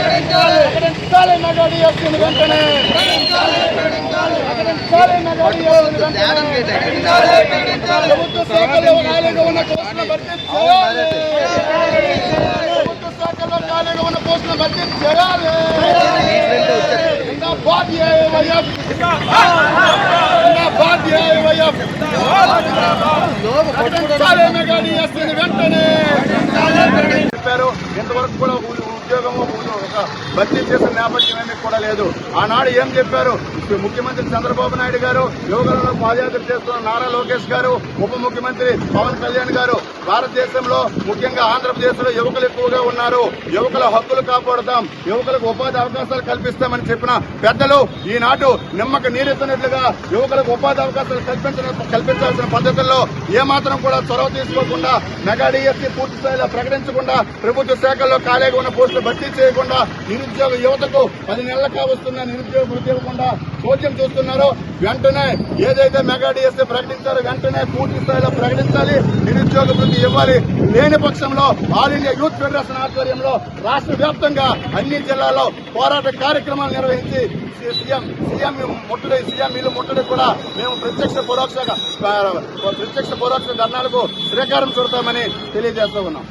ప్రకటించాలి మెగా డిఎస్సీని వెంటనే ప్రకటించాలి మెగా డిఎస్సీని వెంటనే ప్రభుత్వ శాఖల్లో ఖాళీగా ఉన్న పోస్టులను భర్తీ చేయాలి ప్రభుత్వ శాఖల్లో ఖాళీగా ఉన్న పోస్టులను భర్తీ చేయాలి జిందాబాద్ ఏఐవైఎఫ్ జిందాబాద్ ఏఐవైఎఫ్ ప్రకటించాలి మెగా డిఎస్సీని వెంటనే ఒక భర్తీ చేసిన నేపథ్యం ఏమీ కూడా లేదు. ఆనాడు ఏం చెప్పారు? ముఖ్యమంత్రి చంద్రబాబు నాయుడు గారు యువకులను పాదయాత్ర చేస్తున్న నారా లోకేష్ గారు ఉప ముఖ్యమంత్రి పవన్ కళ్యాణ్ గారు భారతదేశంలో ముఖ్యంగా ఆంధ్రప్రదేశ్లో యువకులు ఎక్కువగా ఉన్నారు. యువకుల హక్కులు కాపాడుతాం. యువకులకు ఉపాధి అవకాశాలు కల్పిస్తామని చెప్పిన పెద్దలు ఈనాడు నిమ్మక నీరెత్తినట్లుగా యువకులకు ఉపాధి అవకాశాలు కల్పించిన కల్పించాల్సిన పద్ధతుల్లో ఏమాత్రం కూడా చొరవ తీసుకోకుండా మెగా డిఎస్సీ పూర్తి స్థాయిలో ప్రకటించకుండా ప్రభుత్వ శాఖల్లో ఖాళీగా ఉన్న పోస్టులు భర్తీ చేయకుండా నిరుద్యోగ యువతకు పది నెలల కావస్తున్న నిరుద్యోగ వృద్ధి ఇవ్వకుండా చోద్యం చూస్తున్నారు వెంటనే ఏదైతే మెగా డిఎస్ఏ ప్రకటించారో వెంటనే పూర్తి స్థాయిలో ప్రకటించాలి నిరుద్యోగ వృద్ధి ఇవ్వాలి. లేని పక్షంలో ఆల్ ఇండియా యూత్ ఫెడరేషన్ ఆధ్వర్యంలో రాష్ట్ర వ్యాప్తంగా అన్ని జిల్లాల్లో పోరాట కార్యక్రమాలు నిర్వహించి సి- సీఎం సీఎం ముట్టడి సీఎం ఇల్లు ముట్టడి కూడా మేము ప్రత్యక్ష పరోక్ష ప్రత్యక్ష పరోక్ష ధర్నాలకు శ్రీకారం చుడతామని తెలియజేస్తూ ఉన్నాం.